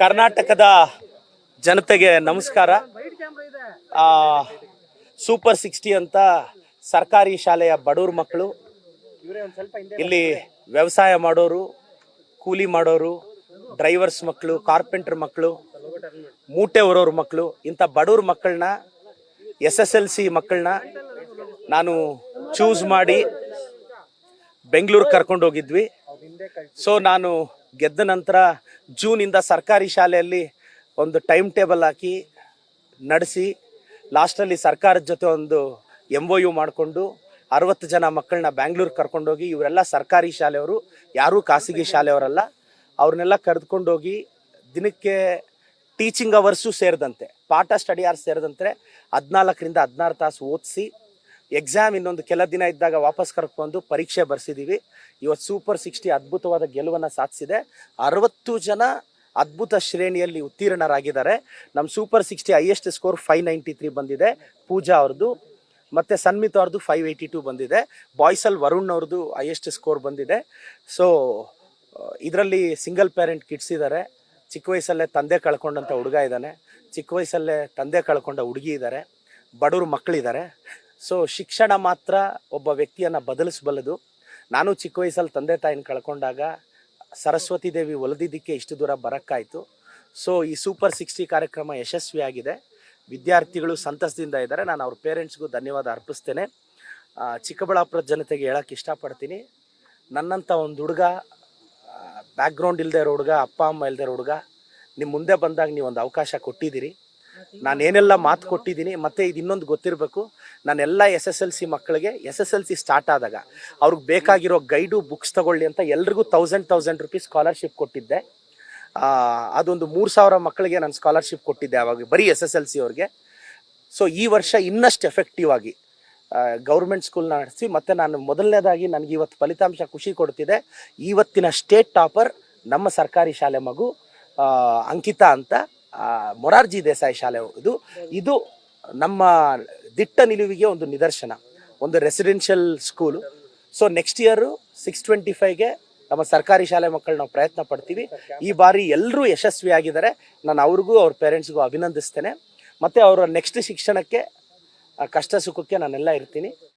ಕರ್ನಾಟಕದ ಜನತೆಗೆ ನಮಸ್ಕಾರ. ಸೂಪರ್ ಸಿಕ್ಸ್ಟಿ ಅಂತ ಸರ್ಕಾರಿ ಶಾಲೆಯ ಬಡವ್ರ ಮಕ್ಕಳು, ಇಲ್ಲಿ ವ್ಯವಸಾಯ ಮಾಡೋರು, ಕೂಲಿ ಮಾಡೋರು ಡ್ರೈವರ್ಸ್ ಮಕ್ಕಳು ಕಾರ್ಪೆಂಟರ್ ಮಕ್ಕಳು, ಮೂಟೆ ಹೊರೋರ್ ಮಕ್ಕಳು, ಇಂಥ ಬಡವ್ರ ಮಕ್ಕಳನ್ನ ಎಸ್ ಎಸ್ ಎಲ್ ಸಿ ಮಕ್ಕಳನ್ನ ನಾನು ಚೂಸ್ ಮಾಡಿ ಬೆಂಗಳೂರು ಕರ್ಕೊಂಡು ಹೋಗಿದ್ವಿ. ಸೊ ನಾನು ಗೆದ್ದ ನಂತರ ಜೂನಿಂದ ಸರ್ಕಾರಿ ಶಾಲೆಯಲ್ಲಿ ಒಂದು ಟೈಮ್ ಟೇಬಲ್ ಹಾಕಿ ನಡೆಸಿ ಲಾಸ್ಟಲ್ಲಿ ಸರ್ಕಾರದ ಜೊತೆ ಒಂದು ಎಂ ಒ ಯು ಮಾಡಿಕೊಂಡು ಅರವತ್ತು ಜನ ಮಕ್ಕಳನ್ನ ಬ್ಯಾಂಗ್ಳೂರಿಗೆ ಕರ್ಕೊಂಡೋಗಿ, ಇವರೆಲ್ಲ ಸರ್ಕಾರಿ ಶಾಲೆಯವರು, ಯಾರೂ ಖಾಸಗಿ ಶಾಲೆಯವರಲ್ಲ, ಅವ್ರನ್ನೆಲ್ಲ ಕರೆದುಕೊಂಡೋಗಿ ದಿನಕ್ಕೆ ಟೀಚಿಂಗ್ ಅವರ್ಸು ಸೇರಿದಂತೆ, ಪಾಠ ಸ್ಟಡಿ ಅವರ್ಸ್ ಸೇರಿದಂತೆ ಹದಿನಾಲ್ಕರಿಂದ ಹದಿನಾರು ತಾಸು ಓದಿಸಿ ಎಕ್ಸಾಮ್ ಇನ್ನೊಂದು ಕೆಲ ದಿನ ಇದ್ದಾಗ ವಾಪಸ್ ಕರ್ಕೊಂಡು ಪರೀಕ್ಷೆ ಬರ್ಸಿದ್ದೀವಿ ಇವತ್ತು ಸೂಪರ್ ಸಿಕ್ಸ್ಟಿ ಅದ್ಭುತವಾದ ಗೆಲುವನ್ನು ಸಾಧಿಸಿದೆ. ಅರವತ್ತು ಜನ ಅದ್ಭುತ ಶ್ರೇಣಿಯಲ್ಲಿ ಉತ್ತೀರ್ಣರಾಗಿದ್ದಾರೆ. ನಮ್ಮ super sixty highest score five ninety three ಬಂದಿದೆ. ಪೂಜಾ ಅವ್ರದ್ದು ಮತ್ತು ಸನ್ಮಿತ್ ಅವ್ರದ್ದು ಫೈವ್ ಏಯ್ಟಿ ಟು ಬಂದಿದೆ ಬಾಯ್ಸಲ್ಲಿ ವರುಣ್ ಅವ್ರದ್ದು ಹೈಯೆಸ್ಟ್ ಸ್ಕೋರ್ ಬಂದಿದೆ. ಸೊ ಇದರಲ್ಲಿ ಸಿಂಗಲ್ ಪೇರೆಂಟ್ ಕಿಡ್ಸ್ ಇದ್ದಾರೆ ಚಿಕ್ಕ ವಯಸ್ಸಲ್ಲೇ ತಂದೆ ಕಳ್ಕೊಂಡಂಥ ಹುಡುಗ ಇದ್ದಾನೆ. ಚಿಕ್ಕ ವಯಸ್ಸಲ್ಲೇ ತಂದೆ ಕಳ್ಕೊಂಡ ಹುಡುಗಿ ಇದ್ದಾರೆ ಬಡವ್ರ ಮಕ್ಕಳಿದ್ದಾರೆ ಸೊ ಶಿಕ್ಷಣ ಮಾತ್ರ ಒಬ್ಬ ವ್ಯಕ್ತಿಯನ್ನು ಬದಲಿಸಬಲ್ಲದು. ನಾನು ಚಿಕ್ಕ ವಯಸ್ಸಲ್ಲಿ ತಂದೆ ತಾಯಿನ ಕಳ್ಕೊಂಡಾಗ ಸರಸ್ವತಿ ದೇವಿ ಒಲಿದಿದ್ದಕ್ಕೆ ಇಷ್ಟು ದೂರ ಬರೋಕ್ಕಾಯಿತು. ಸೊ ಈ ಸೂಪರ್ ಸಿಕ್ಸ್ಟಿ ಕಾರ್ಯಕ್ರಮ ಯಶಸ್ವಿಯಾಗಿದೆ. ವಿದ್ಯಾರ್ಥಿಗಳು ಸಂತಸದಿಂದ ಇದ್ದಾರೆ. ನಾನು ಅವ್ರ ಪೇರೆಂಟ್ಸ್ಗೂ ಧನ್ಯವಾದ ಅರ್ಪಿಸ್ತೇನೆ. ಚಿಕ್ಕಬಳ್ಳಾಪುರ ಜನತೆಗೆ ಹೇಳಕ್ಕೆ ಇಷ್ಟಪಡ್ತೀನಿ. ನನ್ನಂಥ ಒಂದು ಹುಡುಗ ಬ್ಯಾಕ್ಗ್ರೌಂಡ್ ಇಲ್ಲದೆ ಇರೋ ಹುಡುಗ, ಅಪ್ಪ, ಅಮ್ಮ ಇಲ್ಲದೆ ಇರೋ ಹುಡುಗ ನಿಮ್ಮ ಮುಂದೆ ಬಂದಾಗ ನೀವು ಒಂದು ಅವಕಾಶ ಕೊಟ್ಟಿದ್ದೀರಿ. ನಾನು ಏನೆಲ್ಲ ಮಾತು ಕೊಟ್ಟಿದ್ದೀನಿ, ಮತ್ತು ಇದು ಇನ್ನೊಂದು ಗೊತ್ತಿರಬೇಕು. ನಾನೆಲ್ಲ ಎಸ್ ಎಸ್ ಎಲ್ ಸಿ ಮಕ್ಕಳಿಗೆ S S L C start ಆದಾಗ ಅವ್ರಿಗೆ ಬೇಕಾಗಿರೋ ಗೈಡು ಬುಕ್ಸ್ ತಗೊಳ್ಳಿ ಅಂತ ಎಲ್ರಿಗೂ ತೌಸಂಡ್ ತೌಸಂಡ್ ರುಪೀಸ್ ಸ್ಕಾಲರ್ಶಿಪ್ ಕೊಟ್ಟಿದ್ದೆ. ಅದೊಂದು ಮೂರು ಸಾವಿರ ಮಕ್ಕಳಿಗೆ ನಾನು ಸ್ಕಾಲರ್ಶಿಪ್ ಕೊಟ್ಟಿದ್ದೆ ಅವಾಗ ಬರೀ ಎಸ್ ಎಸ್ ಎಲ್ ಸಿ ಅವ್ರಿಗೆ. ಸೊ ಈ ವರ್ಷ ಇನ್ನಷ್ಟು ಎಫೆಕ್ಟಿವ್ ಆಗಿ ಗೌರ್ಮೆಂಟ್ ಸ್ಕೂಲ್ನ ನಡೆಸಿ, ಮತ್ತು ನಾನು ಮೊದಲನೇದಾಗಿ ನನಗೆ ಇವತ್ತು ಫಲಿತಾಂಶ ಖುಷಿ ಕೊಡ್ತಿದೆ. ಇವತ್ತಿನ ಸ್ಟೇಟ್ ಟಾಪರ್ ನಮ್ಮ ಸರ್ಕಾರಿ ಶಾಲೆ ಮಗು ಅಂಕಿತಾ ಅಂತ. ಮೊರಾರ್ಜಿ ದೇಸಾಯಿ ಶಾಲೆ ಇದು. ಇದು ನಮ್ಮ ದಿಟ್ಟ ನಿಲುವಿಗೆ ಒಂದು ನಿದರ್ಶನ, ಒಂದು residential school so next year six twenty ಫೈವ್ಗೆ ನಮ್ಮ ಸರ್ಕಾರಿ ಶಾಲೆ ಮಕ್ಕಳು ನಾವು ಪ್ರಯತ್ನ ಪಡ್ತೀವಿ. ಈ ಬಾರಿ ಎಲ್ಲರೂ ಯಶಸ್ವಿಯಾಗಿದ್ದಾರೆ ನಾನು ಅವ್ರಿಗೂ, ಅವ್ರ ಪೇರೆಂಟ್ಸ್ಗೂ ಅಭಿನಂದಿಸ್ತೇನೆ. ಮತ್ತು ಅವರ ನೆಕ್ಸ್ಟ್ ಶಿಕ್ಷಣಕ್ಕೆ ಕಷ್ಟ ಸುಖಕ್ಕೆ ನಾನೆಲ್ಲ ಇರ್ತೀನಿ.